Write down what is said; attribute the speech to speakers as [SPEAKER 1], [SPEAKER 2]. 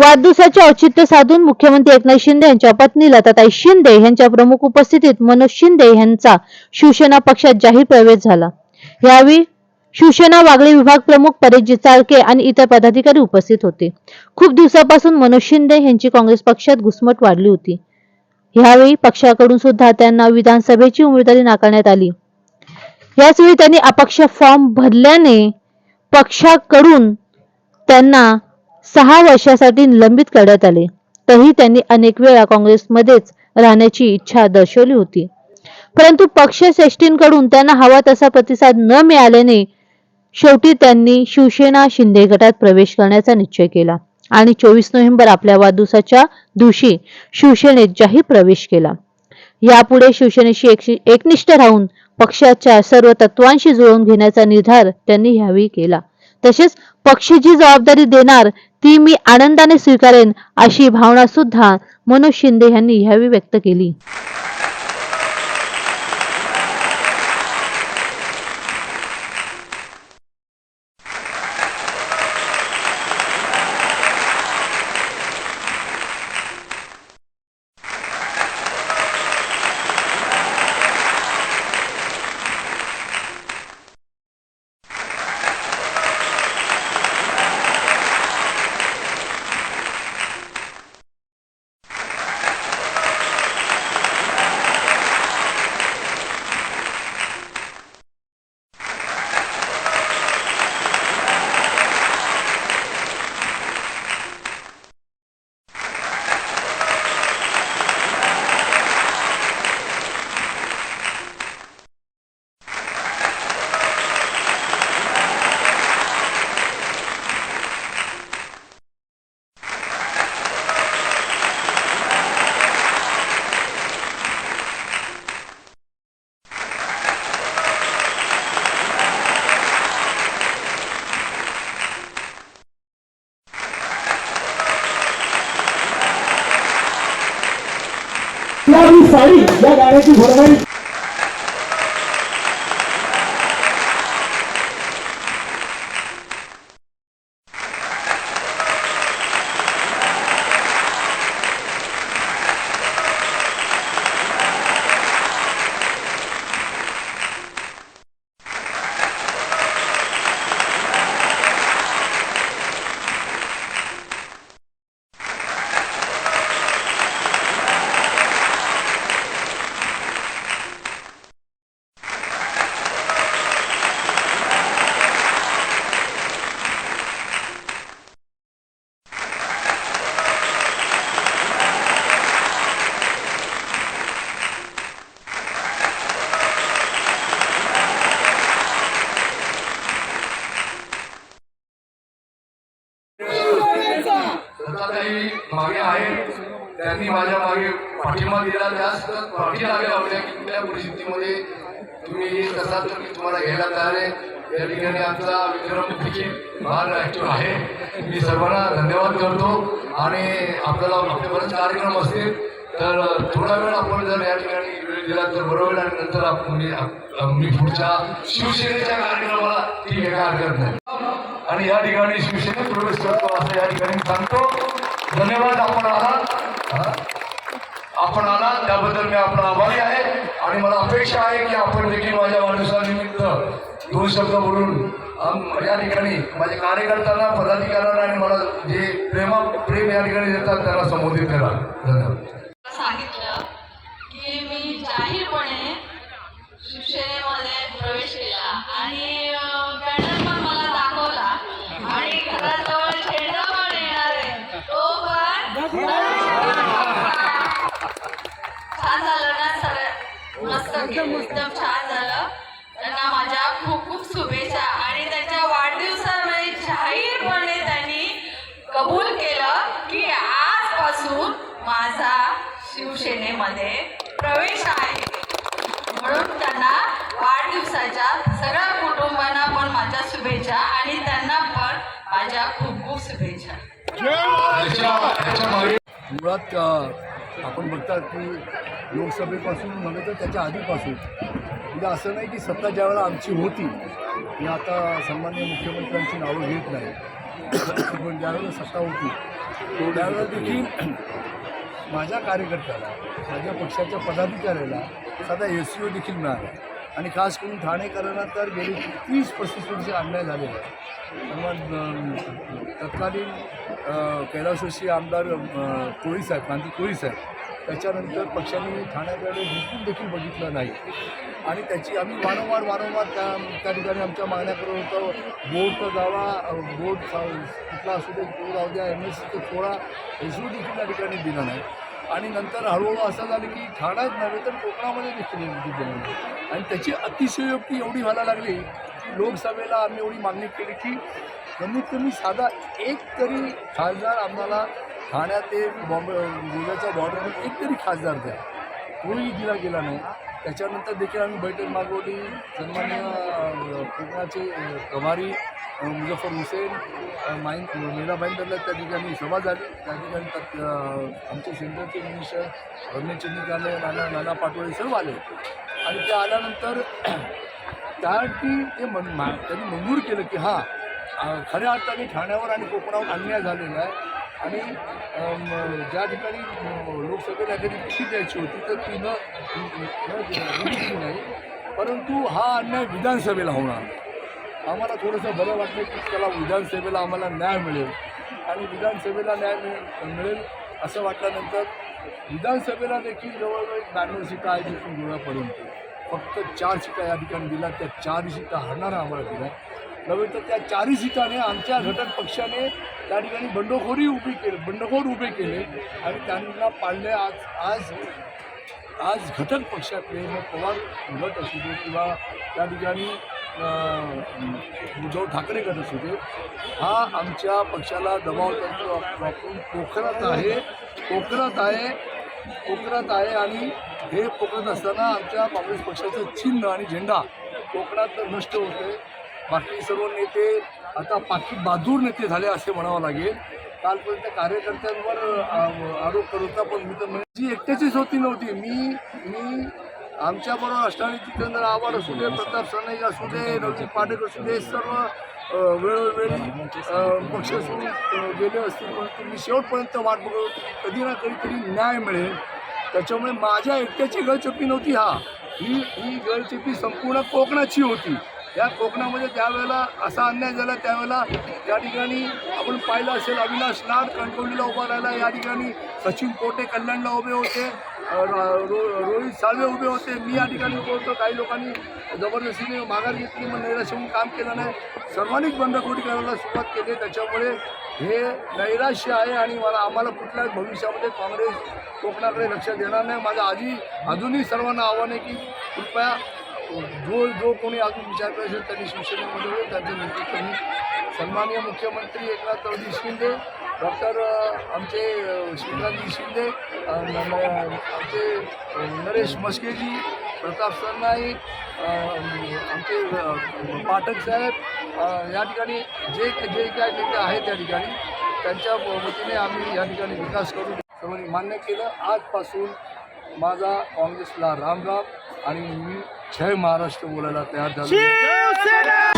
[SPEAKER 1] वाढदिवसाचे औचित्य साधून मुख्यमंत्री एकनाथ शिंदे यांच्या पत्नी लताताई शिंदे यांच्या प्रमुख उपस्थितीत मनोज शिंदे यांचा शिवसेना पक्षात जाहीर प्रवेश झाला. यावेळी शिवसेना वागळे विभाग प्रमुख परेशजी चाळके आणि इतर पदाधिकारी उपस्थित होते. खूप दिवसापासून मनोज शिंदे यांची काँग्रेस पक्षात घुसमट वाढली होती. यावेळी पक्षाकडून सुद्धा त्यांना विधानसभेची उमेदवारी नाकारण्यात आली. याच वेळी त्यांनी अपक्ष फॉर्म भरल्याने पक्षाकडून त्यांना सहा वर्षासाठी निलंबित करण्यात आले. तरी त्यांनी अनेक वेळा काँग्रेसमध्येच राहण्याची इच्छा दर्शवली होती. परंतु पक्ष श्रेष्ठींकडून त्यांना हवा तसा प्रतिसाद न मिळाल्याने शेवटी त्यांनी शिवसेना शिंदे गटात प्रवेश करण्याचा निश्चय केला आणि चोवीस नोव्हेंबर आपल्या वाढदिवसाच्या दिवशी शिवसेनेत जाहीर प्रवेश केला. यापुढे शिवसेनेशी एकशी- एकनिष्ठ राहून पक्षाच्या सर्व तत्वांशी जुळवून घेण्याचा निर्धार त्यांनी यावेळी केला. तसेच पक्ष जी जबाबदारी देणार ती मी आनंदाने स्वीकारेन अशी भावना सुद्धा मनोज शिंदे यांनी यावेळी व्यक्त केली
[SPEAKER 2] ही साडी या गाण्याची फरमाईश
[SPEAKER 3] दत्ताताई मागे आहेत. त्यांनी माझ्या मागे पाठिंबा दिला त्याच पाठी लागे की कुठल्या परिस्थितीमध्ये? तुम्ही कसा तर मी तुम्हाला घ्यायला तयार आहे? या ठिकाणी आमचा विक्रम देखील आहे. मी सर्वांना धन्यवाद करतो. आणि आपल्याला आपले बरेच कार्यक्रम असतील तर थोडा वेळ आपण जर या ठिकाणी वेळ दिला तर बरोबर होईल. आणि नंतर आपण मी पुढच्या शिवसेनेच्या कार्यक्रमाला ती हे काय नाही. आणि या ठिकाणी शिवसेनेत प्रवेश करतो असं या ठिकाणी सांगतो. धन्यवाद आपण आलात. आपण आला त्याबद्दल मी आपला आभारी आहे. आणि मला अपेक्षा आहे की आपण देखील माझ्या वाढदिवसानिमित्त दोन शब्द बोलून या ठिकाणी माझ्या कार्यकर्त्यांना पदाधिकाऱ्यांना आणि मला जे प्रेमा प्रेम या ठिकाणी देतात त्यांना संबोधित करा. धन्यवाद.
[SPEAKER 4] छान झालं ना सगळं मस्त एकदम छान झालं. त्यांना माझ्या खूप खूप शुभेच्छा. आणि त्यांच्या वाढदिवसामध्ये जाहीरपणे त्यांनी कबूल केलं की आजपासून माझा शिवसेनेमध्ये प्रवेश आहे. म्हणून त्यांना वाढदिवसाच्या सगळ्या कुटुंबांना पण माझ्या शुभेच्छा आणि त्यांना पण माझ्या खूप खूप शुभेच्छा.
[SPEAKER 5] मुळात आपण बघतात की लोकसभेपासून नव्हे तर त्याच्या आधीपासून. म्हणजे असं नाही की सत्ता ज्या वेळेला आमची होती मी आता सन्मान्य मुख्यमंत्र्यांची नावं घेत नाही. पण ज्यावेळेला सत्ता होती तो त्यावेळेला देखील माझ्या कार्यकर्त्याला माझ्या पक्षाच्या पदाधिकाऱ्याला साधा एस सी ओ देखील मिळाला. आणि खास करून ठाणेकरांना तर गेली तीस पस्तीस वर्षी अन्याय झालेला आहे मग तत्कालीन अं, आमदार अं, कोळी साहेब क्रांती कोळी साहेब त्याच्यानंतर पक्षाने ठाण्याकडे झुकून देखील बघितलं नाही. आणि त्याची आम्ही वारंवार वारंवार त्या त्या ठिकाणी आमच्या मागण्या करत होतो. बोर्डचा जावा बोर्ड कुठला असू दे जाऊ राहू द्या एम एस सीचा थोडा एसू देखील त्या ठिकाणी दिला नाही. आणि नंतर हळूहळू असं झालं की ठाण्यात नव्हे तर कोकणामध्ये देखील निवडणूक दिली आणि त्याची अतिशयोक्ती एवढी व्हायला लागली की लोकसभेला आम्ही एवढी मागणी केली की कमीत कमी साधा एक तरी खासदार आम्हाला ठाण्यात ते बॉम्बे गोव्याच्या बॉर्डरवर एक तरी खासदार द्या. तोही दिला गेला नाही. त्याच्यानंतर देखील आम्ही बैठक मागवली. सन्मान्य कोकणाचे प्रभारी अ, मुझफ्फर हुसेन अ, माईन मीराबाईन त्यांना त्या ठिकाणी सभा झाली त्या ठिकाणी तत्- आमचे सेंटरचे मिनिस्टर रमेश चंद्रिक आले नाना नाना पाटोळे सर्व आले आणि ते आल्यानंतर त्यासाठी ते मन मा त्यांनी मंजूर केलं की हां खऱ्या अर्थाने ठाण्यावर आणि कोकणावर अन्याय झालेला आहे आणि ज्या ठिकाणी लोकसभेला एखादी तिकीट द्यायची होती तर ती न नाही परंतु हा अन्याय विधानसभेला होणार आम्हाला थोडंसं बरं वाटलं की त्याला विधानसभेला आम्हाला न्याय मिळेल. आणि विधानसभेला न्याय मिळेल मिळेल असं वाटल्यानंतर विधानसभेला देखील जवळजवळ एक ब्याण्णव सीटा आहे इथून गोव्यापर्यंत. फक्त चार सीटा या ठिकाणी दिल्या. त्या चार सीटा हरणारा आम्हाला दिल्या. नव्हे तर त्या चारही सीटाने आमच्या घटक पक्षाने त्या ठिकाणी बंडखोरी उभी केली बंडखोर उभे केले. आणि त्यांना पाळले आज आज आज घटक पक्षातले मग पवार गट असू दे किंवा त्या ठिकाणी उद्धव ठाकरे करत होते हा आमच्या पक्षाला दबाव तंत्र वापरून पोखरात आहे पोखरात आहे कोकणात आहे आणि हे कोकणात असताना आमच्या काँग्रेस पक्षाचं चिन्ह आणि झेंडा कोकणात नष्ट होते बाकी सर्व नेते आता पाकी बहादूर नेते झाले असे म्हणावं लागेल. कालपर्यंत कार्यकर्त्यांवर आरोप करत होता पण मी तर म्हणजे जी एकट्याचीच होती नव्हती. मी मी आमच्याबरोबर असणारे जितेंद्र आव्हाड असू दे प्रताप सरनाईक असू दे नवजीत पाटेक असू दे सर्व वेळोवेळी पक्ष सोडून गेले असतील. परंतु मी शेवटपर्यंत वाट बघत होती कधी ना कधीतरी न्याय मिळेल. त्याच्यामुळे माझ्या एकट्याची गळचेपी नव्हती हा. ही ही गळचेपी संपूर्ण कोकणाची होती. या कोकणामध्ये त्यावेळेला असा अन्याय झाला त्यावेळेला त्या ठिकाणी आपण पाहिलं असेल अविनाश नाथ कणकवलीला उभा राहिला. या ठिकाणी सचिन पोटे कल्याणला उभे होते. रो- रोहित साळवे उभे होते. मी या ठिकाणी उभे होतो. काही लोकांनी जबरदस्तीने माघार घेतली मग नैराश्य होऊन काम केलं नाही. सर्वांनीच बंडखोरी करायला सुरुवात केली. त्याच्यामुळे हे नैराश्य आहे आणि मला आम्हाला कुठल्याच भविष्यामध्ये काँग्रेस कोकणाकडे लक्ष देणार नाही. माझं आधी अजूनही सर्वांना आव्हान आहे की कृपया जो जो कोणी अजून विचार करत असेल त्यांनी शिवसेनेमध्ये होईल त्यांचं नेतृत्व मी सन्माननीय मुख्यमंत्री एकनाथजी शिंदे डॉक्टर आमचे शिवराजी शिंदे आमचे नरेश मस्केजी प्रताप सरनाईक आमचे पाठक साहेब या ठिकाणी जे जे काय नेते आहेत त्या ठिकाणी त्यांच्या वतीने आम्ही या ठिकाणी विकास करू. सर्वांनी मान्य केलं. आजपासून माझा काँग्रेसला रामराम आणि मी जय महाराष्ट्र बोलायला तयार झालो.